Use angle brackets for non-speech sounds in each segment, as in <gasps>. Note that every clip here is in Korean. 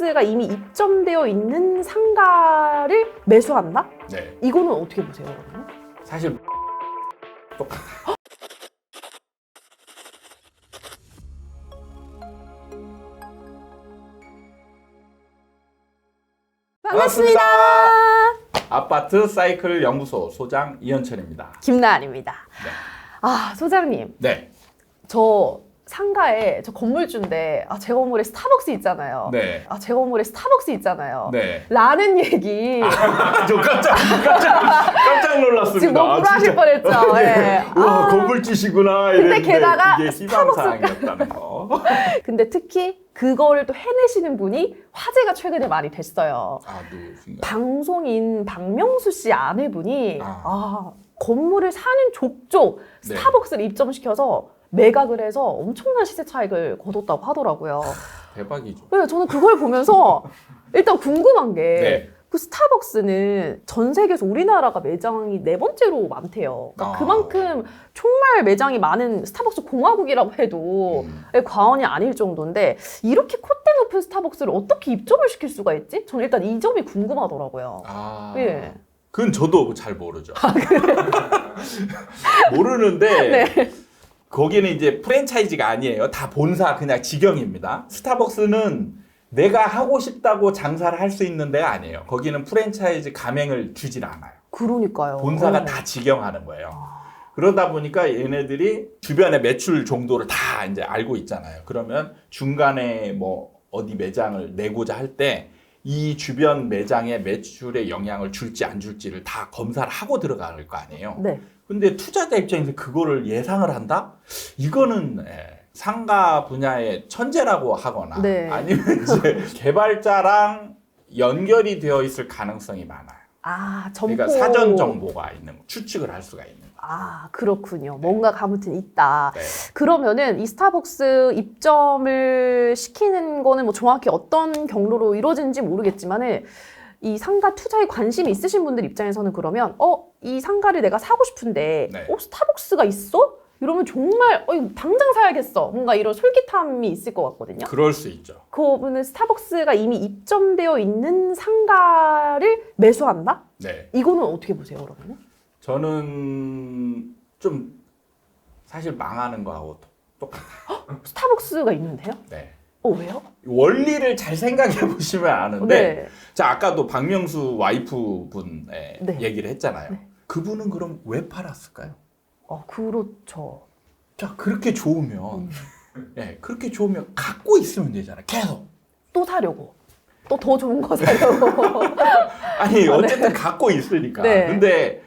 스타벅스가 이미 입점되어 있는 상가를 매수한다? 네. 이거는 어떻게 보세요, 그러면? 사실 똑같아. 반갑습니다. 아파트 사이클 연구소 소장 이현철입니다. 김나은입니다. 네. 아, 소장님. 네. 저 상가에 저 건물주인데 아, 제 건물에 스타벅스 있잖아요. 네. 아, 제 건물에 스타벅스 있잖아요. 네. 라는 얘기 <laughs> 저 깜짝 깜짝 깜짝 놀랐습니다. 지금 너무 아, 불하실 진짜. 뻔했죠. <laughs> 예. 우와 아, 건물주시구나. 근데 이랬는데 게다가 이게 희망사항이었다는 거. <laughs> 근데 특히 그거를 또 해내시는 분이 화제가 최근에 많이 됐어요. 아 누구신가? 방송인 박명수 씨 아내분이 아. 아, 건물을 사는 족족 네. 스타벅스를 입점시켜서 매각을 해서 엄청난 시세 차익을 거뒀다고 하더라고요. 대박이죠. 그래서 저는 그걸 보면서 <laughs> 일단 궁금한 게 네. 그 스타벅스는 전 세계에서 우리나라가 매장이 네 번째로 많대요. 그러니까 아. 그만큼 정말 매장이 많은 스타벅스 공화국이라고 해도 음. 과언이 아닐 정도인데 이렇게 콧대 높은 스타벅스를 어떻게 입점을 시킬 수가 있지? 저는 일단 이 점이 궁금하더라고요. 아. 예. 그건 저도 잘 모르죠. <laughs> 모르는데 <laughs> 네. 거기는 이제 프랜차이즈가 아니에요. 다 본사 그냥 직영입니다. 스타벅스는 내가 하고 싶다고 장사를 할 수 있는 데가 아니에요. 거기는 프랜차이즈 가맹을 주질 않아요. 그러니까요. 본사가 어. 다 직영하는 거예요. 그러다 보니까 얘네들이 주변의 매출 정도를 다 이제 알고 있잖아요. 그러면 중간에 뭐 어디 매장을 내고자 할 때 이 주변 매장의 매출에 영향을 줄지 안 줄지를 다 검사를 하고 들어갈 거 아니에요. 네. 근데 투자자 입장에서 그거를 예상을 한다? 이거는 예, 상가 분야의 천재라고 하거나 네. 아니면 이제 <laughs> 개발자랑 연결이 되어 있을 가능성이 많아요. 아, 점포. 그러니까 사전 정보가 있는 거, 추측을 할 수가 있는 거. 아, 그렇군요. 뭔가 아무튼 있다. 네. 그러면은 이 스타벅스 입점을 시키는 거는 뭐 정확히 어떤 경로로 이루어지는지 모르겠지만은 이 상가 투자에 관심이 있으신 분들 입장에서는 그러면 어, 이 상가를 내가 사고 싶은데 네. 어, 스타벅스가 있어? 이러면 정말 어, 이거 당장 사야겠어. 뭔가 이런 솔깃함이 있을 것 같거든요. 그럴 수 있죠. 그거는 스타벅스가 이미 입점되어 있는 상가를 매수한다? 네. 이거는 어떻게 보세요, 그러면? 저는 좀 사실 망하는 거하고 똑- 똑같아요. <gasps> 스타벅스가 있는데요? 네. 어, 왜요? 원리를 잘 생각해 <laughs> 보시면 아는데 네. 자 아까도 박명수 와이프 분의 네. 얘기를 했잖아요. 네. 그분은 그럼 왜 팔았을까요? 어, 그렇죠. 자 그렇게 좋으면 음. 예 그렇게 좋으면 갖고 있으면 되잖아요. 계속 또 사려고. 또 더 좋은 거 사려고. <laughs> 아니 어쨌든 갖고 있으니까. 네. 근데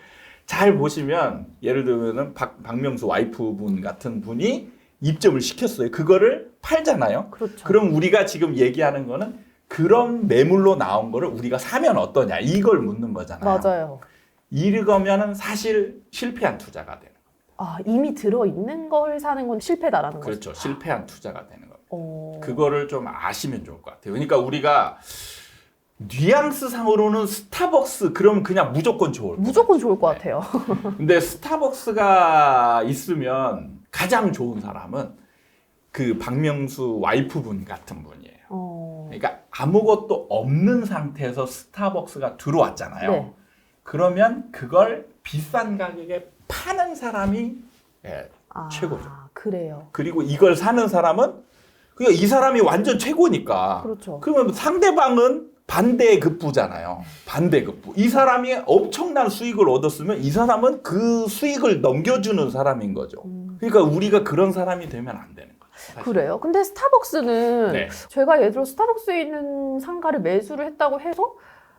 잘 보시면 예를 들면은 박, 박명수 와이프 분 같은 분이 입점을 시켰어요. 그거를 팔잖아요. 그렇죠. 그럼 우리가 지금 얘기하는 거는 그런 매물로 나온 거를 우리가 사면 어떠냐 이걸 묻는 거잖아요. 맞아요. 이러면은 사실 실패한 투자가 되는 거예요. 아, 이미 들어 있는 걸 사는 건 실패다라는 거죠. 그렇죠. 실패한 투자가 되는 거예요. 어... 그거를 좀 아시면 좋을 것 같아요. 그러니까 우리가 뉘앙스 상으로는 스타벅스 그러면 그냥 무조건 좋을 거예요. 무조건 좋을 것 네. 같아요. 근데 스타벅스가 있으면 가장 좋은 사람은 그 박명수 와이프분 같은 분이에요. 어... 그러니까 아무것도 없는 상태에서 스타벅스가 들어왔잖아요. 네. 그러면 그걸 비싼 가격에 파는 사람이 예, 아, 최고죠. 그래요. 그리고 이걸 사는 사람은 그러니까 이 사람이 완전 최고니까. 그렇죠. 그러면 상대방은 반대급부잖아요. 반대급부. 이 사람이 엄청난 수익을 얻었으면 이 사람은 그 수익을 넘겨주는 사람인 거죠. 음, 그러니까 우리가 그런 사람이 되면 안 되는 거죠. 사실. 그래요. 근데 스타벅스는 네. 제가 예를 들어 스타벅스에 있는 상가를 매수를 했다고 해서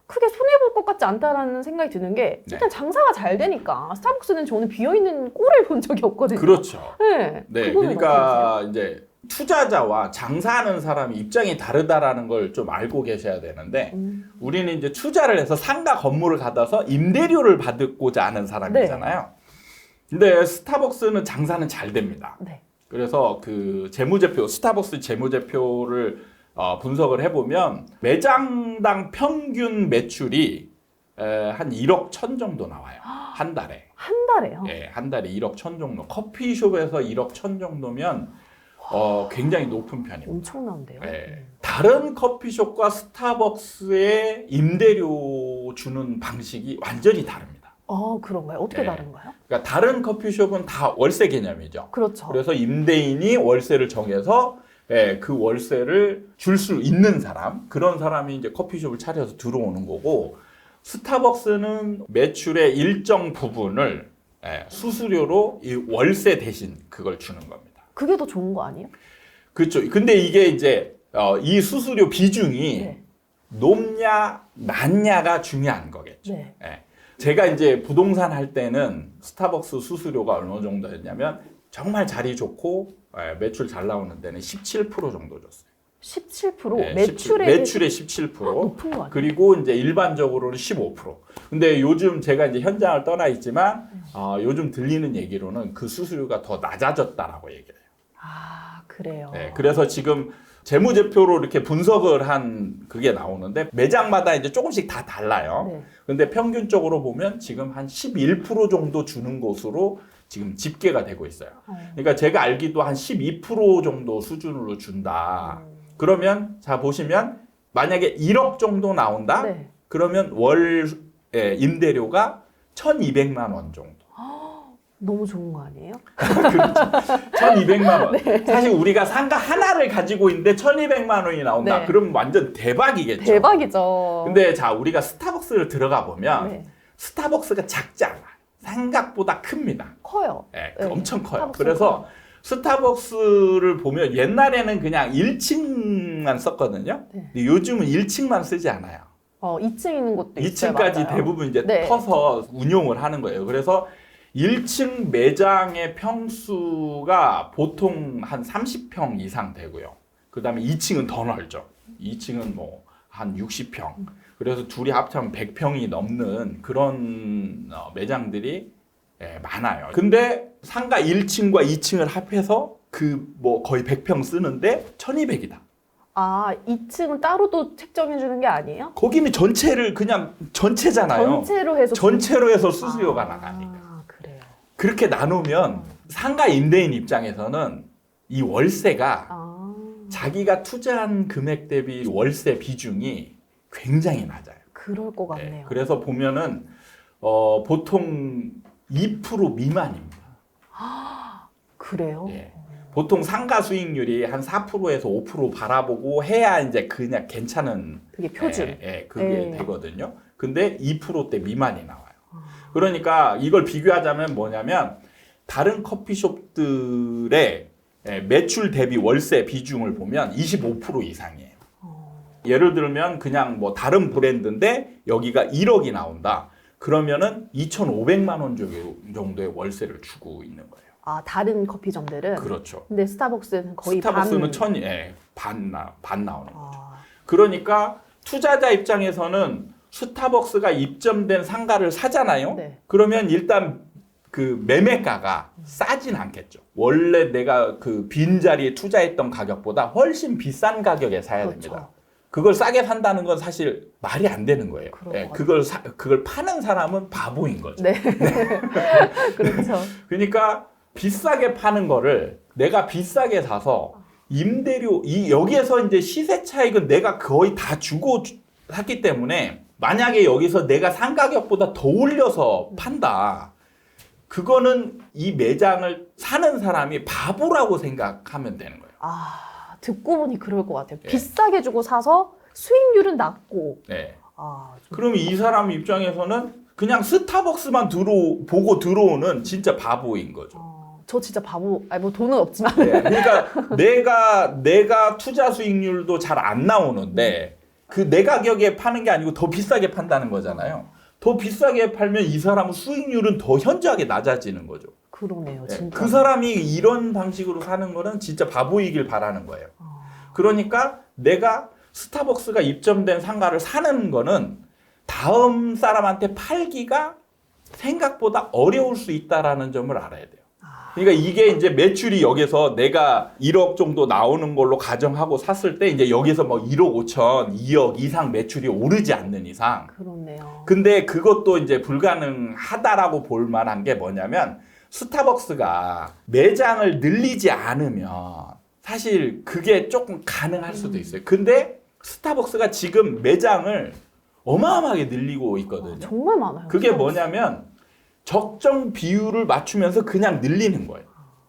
크게 손해볼 것 같지 않다라는 생각이 드는 게 네. 일단 장사가 잘 되니까 스타벅스는 저는 비어있는 꼴을 본 적이 없거든요. 그렇죠. 네. 네. 그러니까 이제 투자자와 장사하는 사람이 입장이 다르다라는 걸 좀 알고 계셔야 되는데 음, 우리는 이제 투자를 해서 상가 건물을 갖다서 임대료를 받고자 하는 사람이잖아요. 근데 스타벅스는 장사는 잘 됩니다. 네. 그래서 그 재무제표, 스타벅스 재무제표를 어, 분석을 해보면 매장당 평균 매출이 에, 한 1억 천 정도 나와요. 한 달에. 한 달에요. 예, 한 달에 1억 천 정도. 커피숍에서 1억 천 정도면 어, 굉장히 높은 편입니다. 엄청난데요. 예. 다른 커피숍과 스타벅스의 임대료 주는 방식이 완전히 다릅니다. 어, 그런가요? 어떻게 네. 다른가요? 그러니까 다른 커피숍은 다 월세 개념이죠. 그렇죠. 그래서 임대인이 월세를 정해서 예, 그 월세를 줄 수 있는 사람 그런 사람이 이제 커피숍을 차려서 들어오는 거고 스타벅스는 매출의 일정 부분을 예, 수수료로 이 월세 대신 그걸 주는 겁니다. 그게 더 좋은 거 아니에요? 그렇죠. 근데 이게 이제 어, 이 수수료 비중이 네. 높냐 낮냐가 중요한 거겠죠. 네. 예. 제가 이제 부동산 할 때는 스타벅스 수수료가 어느 정도였냐면 정말 자리 좋고 예, 매출 잘 나오는 데는 17% 정도 줬어요. 17% 예, 매출의 17, 매출의 17%. 높은 거 아니에요? 그리고 이제 일반적으로는 15%. 근데 요즘 제가 이제 현장을 떠나 있지만 어, 요즘 들리는 얘기로는 그 수수료가 더 낮아졌다라고 얘기해요. 아, 그래요. 네, 그래서 지금 재무제표로 이렇게 분석을 한 그게 나오는데 매장마다 이제 조금씩 다 달라요. 네. 근데 평균적으로 보면 지금 한 11% 정도 주는 곳으로 지금 집계가 되고 있어요. 어. 그러니까 제가 알기도 한 12% 정도 수준으로 준다. 그러면 자 보시면 만약에 1억 정도 나온다. 네. 그러면 월 예, 임대료가 1,200만 원 정도. 너무 좋은 거 아니에요? <laughs> 그렇죠. 1,200만 원. 네. 사실 우리가 상가 하나를 가지고 있는데 1,200만 원이 나온다. 네. 그럼 완전 대박이겠죠. 대박이죠. 근데 자, 우리가 스타벅스를 들어가 보면 네. 스타벅스가 작지 않아. 생각보다 큽니다. 커요. 예, 네. 엄청 커요. 그래서 스타벅스를 보면 옛날에는 그냥 1층만 썼거든요. 네. 근데 요즘은 1층만 쓰지 않아요. 어, 2층 있는 곳도 있어요. 2층까지 맞아요. 대부분 이제 네. 터서 운용을 하는 거예요. 그래서 1층 매장의 평수가 보통 한 30평 이상 되고요. 그 다음에 2층은 더 넓죠. 2층은 뭐 한 60평. 그래서 둘이 합치면 100평이 넘는 그런 어, 매장들이 예, 많아요. 근데 상가 1층과 2층을 합해서 그 뭐 거의 100평 쓰는데 1200이다. 아, 2층은 따로 또 책정해 주는 게 아니에요? 거기는 전체를 그냥 전체잖아요. 전체로 해서 전체로 해서 수수료가 아, 나가니까. 그렇게 나누면 상가 임대인 입장에서는 이 월세가 아. 자기가 투자한 금액 대비 월세 비중이 굉장히 낮아요. 그럴 것 네, 같네요. 그래서 보면은 어, 보통 2% 미만입니다. 그래요? 예. 보통 상가 수익률이 한 4%에서 5% 바라보고 해야 이제 그냥 괜찮은 그게 표준. 예, 예, 그게 네. 되거든요. 근데 2%대 미만이 나와요. 아. 그러니까 이걸 비교하자면 뭐냐면 다른 커피숍들의 예, 매출 대비 월세 비중을 보면 25% 이상이에요. 어. 예를 들면 그냥 뭐 다른 브랜드인데 여기가 1억이 나온다. 그러면은 2,500만 원 정도의 월세를 주고 있는 거예요. 아, 다른 커피점들은 그렇죠. 근데 스타벅스는 거의 스타벅스는 반. 천, 예, 반, 나, 반 나오는 거예요. 아, 그러니까 투자자 입장에서는 스타벅스가 입점된 상가를 사잖아요. 네. 그러면 일단 그 매매가가 싸진 않겠죠. 원래 내가 그 빈자리에 투자했던 가격보다 훨씬 비싼 가격에 사야 그렇죠. 됩니다. 그걸 싸게 산다는 건 사실 말이 안 되는 거예요. 것 그걸 사, 그걸 파는 사람은 바보인 거죠. 네. <laughs> 그렇죠. 그러니까 비싸게 파는 거를 내가 비싸게 사서 임대료 이 여기에서 이제 시세 차익은 내가 거의 다 주고 주- 샀기 때문에 만약에 여기서 내가 산 가격보다 더 올려서 판다. 그거는 이 매장을 사는 사람이 바보라고 생각하면 되는 거예요. 아, 듣고 보니 그럴 것 같아요. 예. 비싸게 주고 사서 수익률은 낮고. 네. 아, 좀- 그러면 이 사람 입장에서는 그냥 스타벅스만 들어 보고 들어오는 진짜 바보인 거죠. 어, 저 진짜 바보. 아니 뭐 돈은 없지만. 네, 그러니까 내가 내가 투자 수익률도 잘 안 나오는데 그 내 가격에 파는 게 아니고 더 비싸게 판다는 거잖아요. 더 비싸게 팔면 이 사람은 수익률은 더 현저하게 낮아지는 거죠. 그러네요, 네, 진짜. 그 사람이 이런 방식으로 사는 거는 진짜 바보이길 바라는 거예요. 어, 그러니까 내가 스타벅스가 입점된 상가를 사는 거는 다음 사람한테 팔기가 생각보다 어려울 수 있다라는 점을 알아야 돼요. 아, 그러니까 이게 이제 매출이 여기서 내가 1억 정도 나오는 걸로 가정하고 샀을 때 이제 여기서 뭐 1억 5천, 2억 이상 매출이 오르지 않는 이상. 그렇네요. 근데 그것도 이제 불가능하다라고 볼 만한 게 뭐냐면 스타벅스가 매장을 늘리지 않으면 사실 그게 조금 가능할 수도 있어요. 근데 스타벅스가 지금 매장을 어마어마하게 늘리고 있거든요. 정말 많아요. 그게 뭐냐면 적정 비율을 맞추면서 그냥 늘리는 거예요.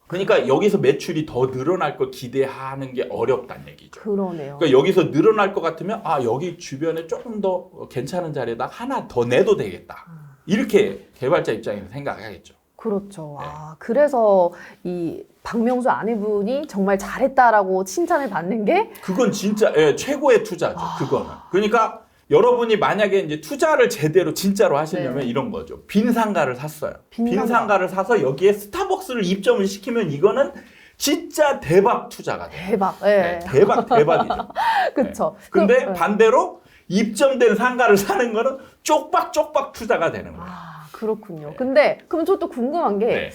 그러니까 여기서 매출이 더 늘어날 걸 기대하는 게 어렵다는 얘기죠. 그러네요. 그러니까 여기서 늘어날 것 같으면 아 여기 주변에 조금 더 괜찮은 자리에다 하나 더 내도 되겠다. 이렇게 개발자 입장에서 생각하겠죠. 그렇죠. 네. 아, 그래서 이 박명수 아내분이 정말 잘했다라고 칭찬을 받는 게 그건 진짜 예, 최고의 투자죠. 그거는. 그러니까 여러분이 만약에 이제 투자를 제대로 진짜로 하시려면 네. 이런 거죠. 빈 상가를 샀어요. 빈 빈, 상가. 상가를 사서 여기에 스타벅스를 입점을 시키면 이거는 진짜 대박 투자가 돼요. 대박. 예. 네, 대박 대박이죠. <laughs> 그렇죠. 근데 그, 예. 반대로 입점된 상가를 사는 거는 쪽박쪽박 투자가 되는 거예요. 아, 그렇군요. 근데 그럼 저 또 궁금한 게 네.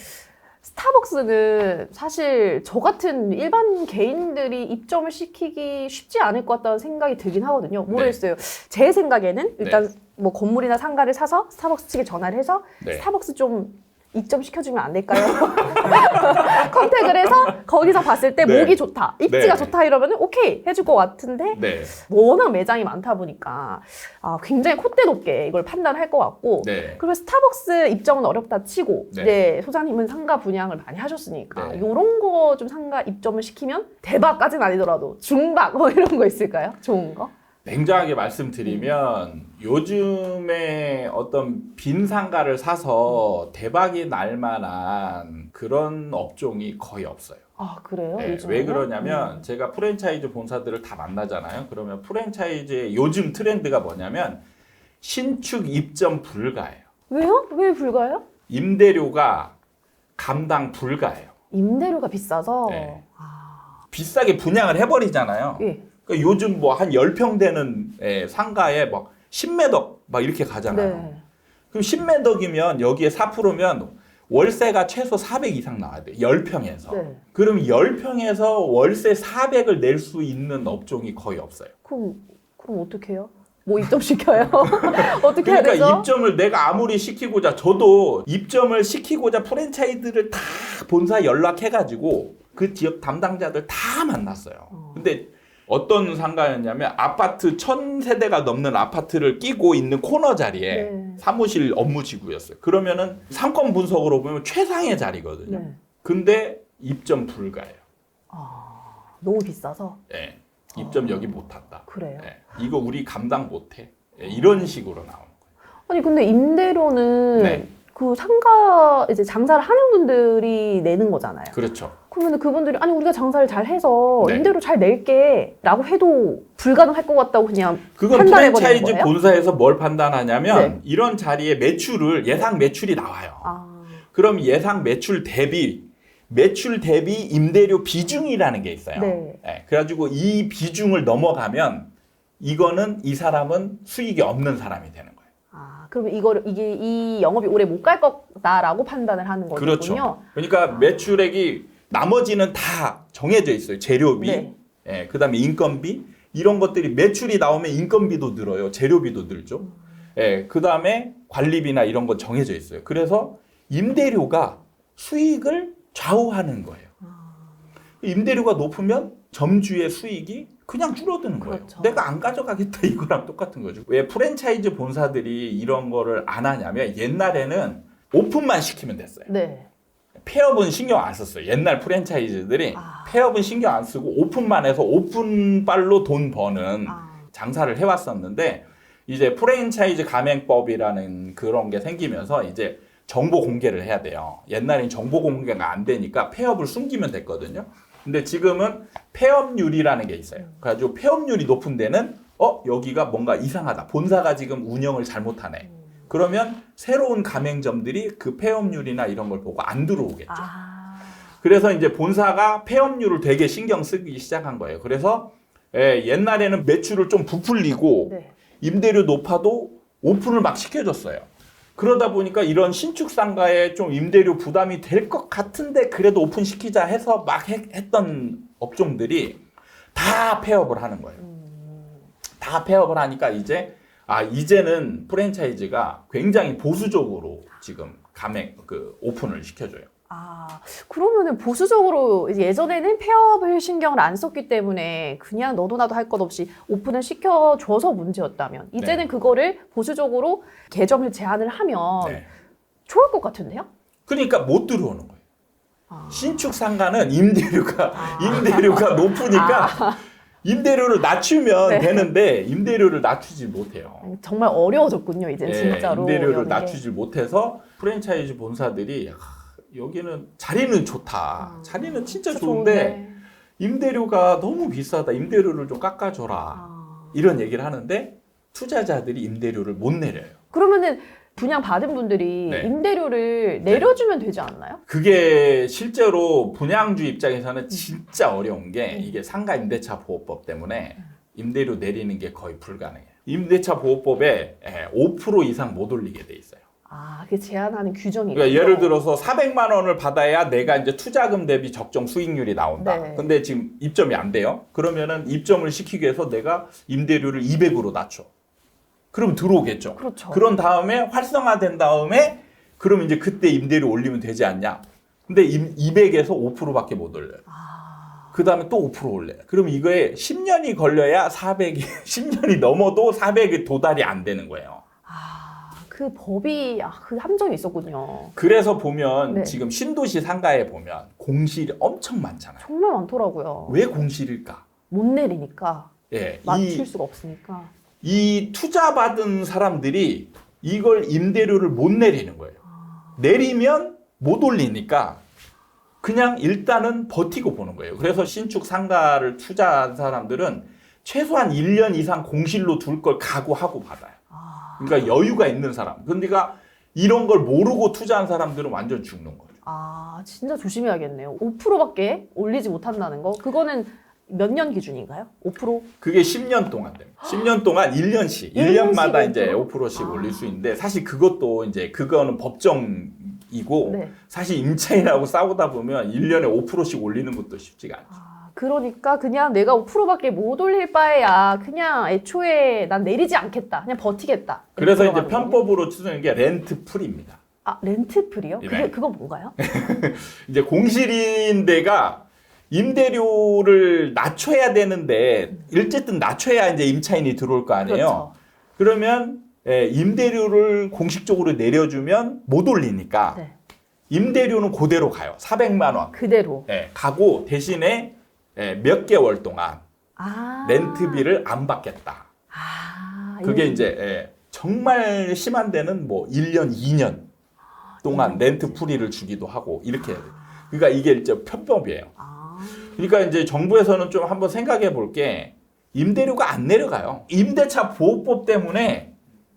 스타벅스는 사실 저 같은 일반 개인들이 입점을 시키기 쉽지 않을 것 같다는 생각이 들긴 하거든요. 모르겠어요. 제 생각에는 일단 뭐 건물이나 상가를 사서 스타벅스 측에 전화를 해서 네. 스타벅스 좀 입점 시켜주면 안 될까요? <laughs> 컨택을 해서 거기서 봤을 때 네. 목이 좋다, 입지가 네. 좋다 이러면 오케이 해줄 것 같은데 네. 워낙 매장이 많다 보니까 아, 굉장히 콧대 높게 이걸 판단할 것 같고 네. 그리고 스타벅스 입점은 어렵다 치고 네. 이제 소장님은 상가 분양을 많이 하셨으니까 네. 이런 거 좀 상가 입점을 시키면 대박까지는 아니더라도 중박 뭐 이런 거 있을까요? 좋은 거? 냉정하게 말씀드리면 요즘에 어떤 빈 상가를 사서 대박이 날 만한 그런 업종이 거의 없어요. 아 그래요? 네? 왜 그러냐면 제가 프랜차이즈 본사들을 다 만나잖아요. 그러면 프랜차이즈의 요즘 트렌드가 뭐냐면 신축 입점 불가예요. 음. 왜요? 왜 불가요? 임대료가 감당 불가예요. 임대료가 비싸서 네. 아, 비싸게 분양을 해버리잖아요. 예. 그러니까 요즘 뭐한 10평 되는 예, 상가에 막 10매덕 막 이렇게 가잖아요. 네. 그럼 10매덕이면 여기에 4%면 월세가 최소 400 이상 나와야 돼. 10평에서. 네. 그럼 10평에서 월세 400을 낼 수 있는 업종이 거의 없어요. 그럼 그럼 어떻게 해요? 뭐 입점 시켜요? <laughs> 어떻게 해야 그러니까 되죠? 입점을 내가 아무리 시키고자 저도 입점을 시키고자 프랜차이즈를 다 본사 연락해가지고 그 지역 담당자들 다 만났어요. 어. 근데 어떤 상가였냐면 아파트 천 세대가 넘는 아파트를 끼고 있는 코너 자리에 네. 사무실 업무 지구였어요. 그러면은 상권 분석으로 보면 최상의 자리거든요. 네. 근데 입점 불가예요. 아, 너무 비싸서 예. 입점 여기 못 한다. 그래요. 예. 이거 우리 감당 못 해. 예, 이런 식으로 나오는 거예요. 아니 근데 임대료는 네. 그 상가 이제 장사를 하는 분들이 내는 거잖아요. 그렇죠. 그러면 그분들이 아니 우리가 장사를 잘 해서 네. 임대료 잘 낼게라고 해도 불가능할 것 같다고 그냥 그건 판단해 버리는 프랜차이즈 거예요? 본사에서 뭘 판단하냐면 네. 이런 자리에 매출을 예상 매출이 나와요. 아 그럼 예상 매출 대비 매출 대비 임대료 비중이라는 게 있어요. 네. 예, 그래가지고 이 비중을 넘어가면 이거는 이 사람은 수익이 없는 사람이 되는 거예요. 아, 그러면 이거를 이게 이 영업이 오래 못 갈 거다라고 판단을 하는 거군요. 그렇죠. 그러니까 매출액이 나머지는 다 정해져 있어요. 재료비, 네. 예, 그다음에 인건비 이런 것들이 매출이 나오면 인건비도 늘어요. 재료비도 늘죠. 예, 그다음에 관리비나 이런 건 정해져 있어요. 그래서 임대료가 수익을 좌우하는 거예요. 임대료가 높으면 점주의 수익이 그냥 줄어드는 거예요. 그렇죠. 내가 안 가져가겠다 <laughs> 이거랑 똑같은 거죠. 왜 프랜차이즈 본사들이 이런 거를 안 하냐면 옛날에는 오픈만 시키면 됐어요. 네. 폐업은 신경 안 썼어요. 옛날 프랜차이즈들이 아. 폐업은 신경 안 쓰고 오픈만 해서 오픈빨로 돈 버는 아, 장사를 해왔었는데 이제 프랜차이즈 가맹법이라는 그런 게 생기면서 이제 정보 공개를 해야 돼요. 옛날엔 정보 공개가 안 되니까 폐업을 숨기면 됐거든요. 근데 지금은 폐업률이라는 게 있어요. 그래가지고 폐업률이 높은 데는 어 여기가 뭔가 이상하다. 본사가 지금 운영을 잘못하네. 그러면 새로운 가맹점들이 그 폐업률이나 이런 걸 보고 안 들어오겠죠. 아, 그래서 이제 본사가 폐업률을 되게 신경 쓰기 시작한 거예요. 그래서 예, 옛날에는 매출을 좀 부풀리고 네. 임대료 높아도 오픈을 막 시켜줬어요. 그러다 보니까 이런 신축 상가에 좀 임대료 부담이 될 것 같은데 그래도 오픈 시키자 해서 막 했, 했던 업종들이 다 폐업을 하는 거예요. 다 폐업을 하니까 이제 아 이제는 프랜차이즈가 굉장히 보수적으로 지금 가맹 그 오픈을 시켜줘요. 아, 그러면은 보수적으로 이제 예전에는 폐업을 신경을 안 썼기 때문에 그냥 너도 나도 할 것 없이 오픈을 시켜줘서 문제였다면 이제는 그거를 보수적으로 개점을 제한을 하면 네. 좋을 것 같은데요? 그러니까 못 들어오는 거예요. 아. 신축 상가는 임대료가 아. <laughs> 임대료가 높으니까 임대료를 낮추면 네. 되는데 임대료를 낮추지 못해요. 정말 어려워졌군요, 이제 예, 진짜로. 임대료를. 낮추지 못해서 프랜차이즈 본사들이 하, 여기는 자리는 좋다. 아, 자리는 진짜 진짜 좋은데 임대료가 너무 비싸다. 임대료를 좀 깎아줘라. 아. 이런 얘기를 하는데 투자자들이 임대료를 못 내려요. 그러면은 분양 받은 분들이 네. 임대료를 내려주면 되지 않나요? 그게 실제로 분양주 입장에서는 진짜 어려운 음. 게 이게 상가 임대차 보호법 때문에 임대료 내리는 게 거의 불가능해요. 임대차 보호법에 5% 이상 못 올리게 돼 있어요. 아, 그게 제한하는 규정이 그러니까. 예를 들어서 400만 원을 받아야 내가 이제 투자금 대비 적정 수익률이 나온다. 네. 근데 지금 입점이 안 돼요. 그러면은 입점을 시키기 위해서 내가 임대료를 200으로 낮춰. 그럼 들어오겠죠. 그렇죠. 그런 다음에 활성화된 다음에 그럼 이제 그때 임대료 올리면 되지 않냐? 근데 200에서 5%밖에 못 올려요. 아, 그 다음에 또 5% 올려요. 그럼 이거에 10년이 걸려야 400이, 10년이 <laughs> 넘어도 400이 도달이 안 되는 거예요. 아, 그 법이 아, 그 함정이 있었군요. 그래서 보면 네. 지금 신도시 상가에 보면 공실이 엄청 많잖아요. 정말 많더라고요. 왜 공실일까? 못 내리니까 예, 맞출 이, 수가 없으니까. 이 투자 받은 사람들이 이걸 임대료를 못 내리는 거예요. 아. 내리면 못 올리니까 그냥 일단은 버티고 보는 거예요. 그래서 신축 상가를 투자한 사람들은 최소한 1년 이상 공실로 둘 걸 각오하고 받아요. 아, 그러니까 여유가 있는 사람. 그러니까 이런 걸 모르고 투자한 사람들은 완전 죽는 거죠. 아, 진짜 조심해야겠네요. 5%밖에 올리지 못한다는 거. 그거는 몇 년 기준인가요? 5%? 그게 10년 동안 됩니다. 10년 동안 1년씩, 1년씩 1년마다 이제 5%? 5%씩 아. 올릴 수 있는데 사실 그것도 이제 그거는 법정이고 네. 사실 임차인하고 싸우다 보면 1년에 5%씩 올리는 것도 쉽지가 않죠. 아, 그러니까 그냥 내가 5%밖에 못 올릴 바에야 그냥 애초에 난 내리지 않겠다. 그냥 버티겠다. 그래서 이제. 편법으로 추정하는 게 렌트 풀입니다. 아, 렌트 풀이요? 네. 그게 그거 뭔가요? <laughs> 이제 공실인 데가 임대료를 낮춰야 되는데 어쨌든 낮춰야 이제 임차인이 들어올 거 아니에요. 그렇죠. 그러면 예, 임대료를 공식적으로 내려주면 못 올리니까 네. 임대료는 그대로 가요. 400만 원. 그대로. 예, 가고 대신에 예, 몇 개월 동안 아. 렌트비를 안 받겠다. 아. 그게 이거- 이제 예, 정말 심한 데는 뭐 1년, 2년 동안 렌트 프리를 주기도 하고 이렇게 해야 돼요. 그러니까 이게 이제 편법이에요. 아. 그러니까 이제 정부에서는 좀 한번 생각해 볼 게 임대료가 안 내려가요. 임대차 보호법 때문에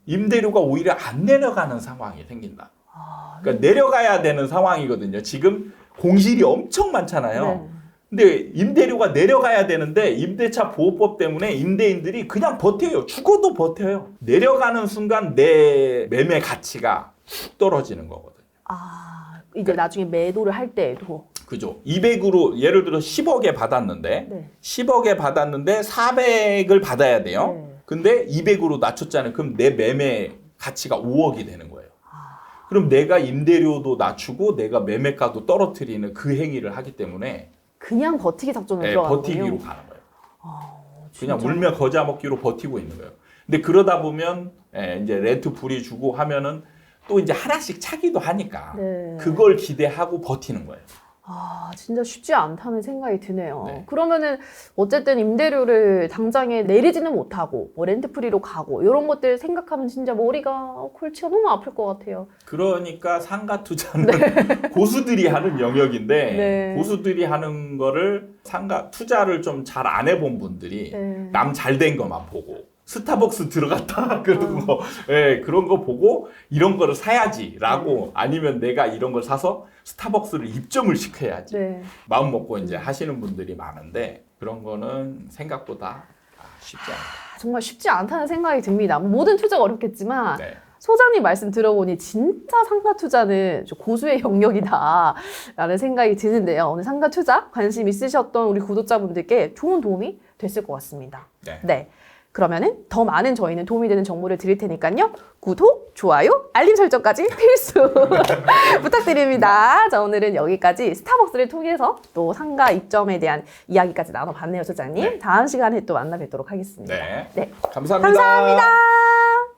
임대료가 오히려 안 내려가는 상황이 생긴다. 아. 그러니까 내려가야 되는 상황이거든요. 지금 공실이 엄청 많잖아요. 네. 근데 임대료가 내려가야 되는데 임대차 보호법 때문에 임대인들이 그냥 버텨요. 죽어도 버텨요. 내려가는 순간 내 매매 가치가 훅 떨어지는 거거든요. 아. 이제 나중에 매도를 할 때에도 그죠? 200으로 예를 들어 10억에 받았는데 네. 10억에 받았는데 400을 받아야 돼요. 네. 근데 200으로 낮췄잖아요. 그럼 내 매매 가치가 5억이 되는 거예요. 아. 그럼 내가 임대료도 낮추고 내가 매매가도 떨어뜨리는 그 행위를 하기 때문에 그냥 버티기 작전으로 네, 들어가는 버티기로 거예요. 가는 거예요. 아, 그냥. 울며 거자 먹기로 버티고 있는 거예요. 근데 그러다 보면 예, 이제 렌트 불이 주고 하면은 또 이제 하나씩 차기도 하니까 네. 그걸 기대하고 버티는 거예요. 아, 진짜 쉽지 않다는 생각이 드네요. 네. 그러면은 어쨌든 임대료를 당장에 내리지는 못하고 뭐 렌트 프리로 가고 이런 것들 생각하면 진짜 머리가 어, 골치가 너무 아플 것 같아요. 그러니까 상가 투자는 <laughs> 고수들이 하는 영역인데 네. 고수들이 하는 거를 상가 투자를 좀 잘 안 해본 분들이 네. 남 잘 된 것만 보고 스타벅스 들어갔다 <laughs> 그런 아. 거 예, 그런 거 보고 이런 거를 사야지라고 아니면 내가 이런 걸 사서 스타벅스를 입점을 시켜야지 네. 마음 먹고 이제 하시는 분들이 많은데 그런 거는 생각보다 아, 쉽지 않아요. 정말 쉽지 않다는 생각이 듭니다. 모든 투자가 어렵겠지만 네. 소장님 말씀 들어보니 진짜 상가 투자는 좀 고수의 영역이다라는 생각이 드는데요. 오늘 상가 투자 관심 있으셨던 우리 구독자분들께 좋은 도움이 됐을 것 같습니다. 네. 네. 그러면은 더 많은 저희는 도움이 되는 정보를 드릴 테니까요. 구독, 좋아요, 알림 설정까지 <laughs> 필수 <laughs> 부탁드립니다. 자, 오늘은 여기까지 스타벅스를 통해서 또 상가 입점에 대한 이야기까지 나눠봤네요, 소장님. 네. 다음 시간에 또 만나 뵙도록 하겠습니다. 네. 네. 감사합니다. 감사합니다.